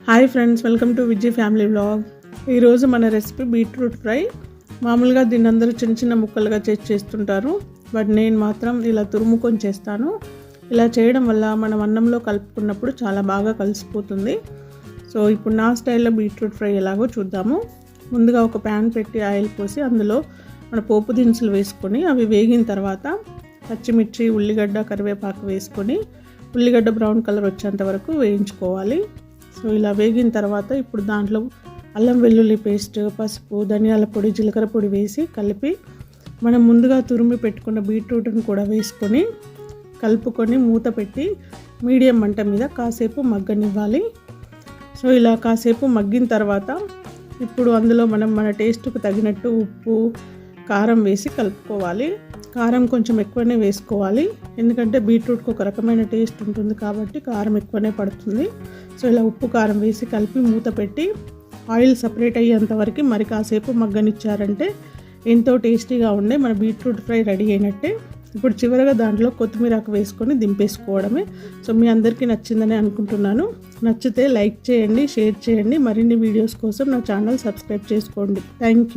Hi friends welcome to Vijay family vlog ఈరోజు మన recipe beetroot fry. మామూలుగా దీన్ని అందరూ చిన్న చిన్న ముక్కలుగా చేసి చేస్తుంటారు. బట్ నేను మాత్రం ఇలా తురుముకొని చేస్తాను. ఇలా చేయడం వల్ల మనం అన్నంలో కలుపుకున్నప్పుడు చాలా బాగా కలిసిపోతుంది. సో ఇప్పుడు నా స్టైల్లో బీట్రూట్ ఫ్రై ఎలాగో చూద్దాము. ముందుగా ఒక ప్యాన్ పెట్టి ఆయిల్ పోసి అందులో మన పోపు దినుసులు వేసుకొని అవి వేగిన తర్వాత పచ్చిమిర్చి ఉల్లిగడ్డ కరివేపాకు వేసుకొని ఉల్లిగడ్డ బ్రౌన్ కలర్ వచ్చేంత వరకు వేయించుకోవాలి. సో ఇలా వేగిన తర్వాత ఇప్పుడు దాంట్లో అల్లం వెల్లుల్లి పేస్ట్ పసుపు ధనియాల పొడి జీలకర్ర పొడి వేసి కలిపి మనం ముందుగా తురిమి పెట్టుకున్న బీట్రూట్ని కూడా వేసుకొని కలుపుకొని మూత పెట్టి మీడియం మంట మీద కాసేపు మగ్గనివ్వాలి. సో ఇలా కాసేపు మగ్గిన తర్వాత ఇప్పుడు అందులో మనం మన టేస్ట్కు తగినట్టు ఉప్పు కారం వేసి కలుపుకోవాలి. కారం కొంచెం ఎక్కువనే వేసుకోవాలి. ఎందుకంటే బీట్రూట్కి ఒక రకమైన టేస్ట్ ఉంటుంది కాబట్టి కారం ఎక్కువనే పడుతుంది. సో ఇలా ఉప్పు కారం వేసి కలిపి మూత పెట్టి ఆయిల్ సపరేట్ అయ్యేంత వరకు మరి కాసేపు మగ్గనిచ్చారంటే ఎంతో టేస్టీగా ఉండే మన బీట్రూట్ ఫ్రై రెడీ అయినట్టే. ఇప్పుడు చివరగా దాంట్లో కొత్తిమీరాకు వేసుకొని దింపేసుకోవడమే. సో మీ అందరికీ నచ్చిందని అనుకుంటున్నాను. నచ్చితే లైక్ చేయండి షేర్ చేయండి. మరిన్ని వీడియోస్ కోసం నా ఛానల్ సబ్స్క్రైబ్ చేసుకోండి. Thank you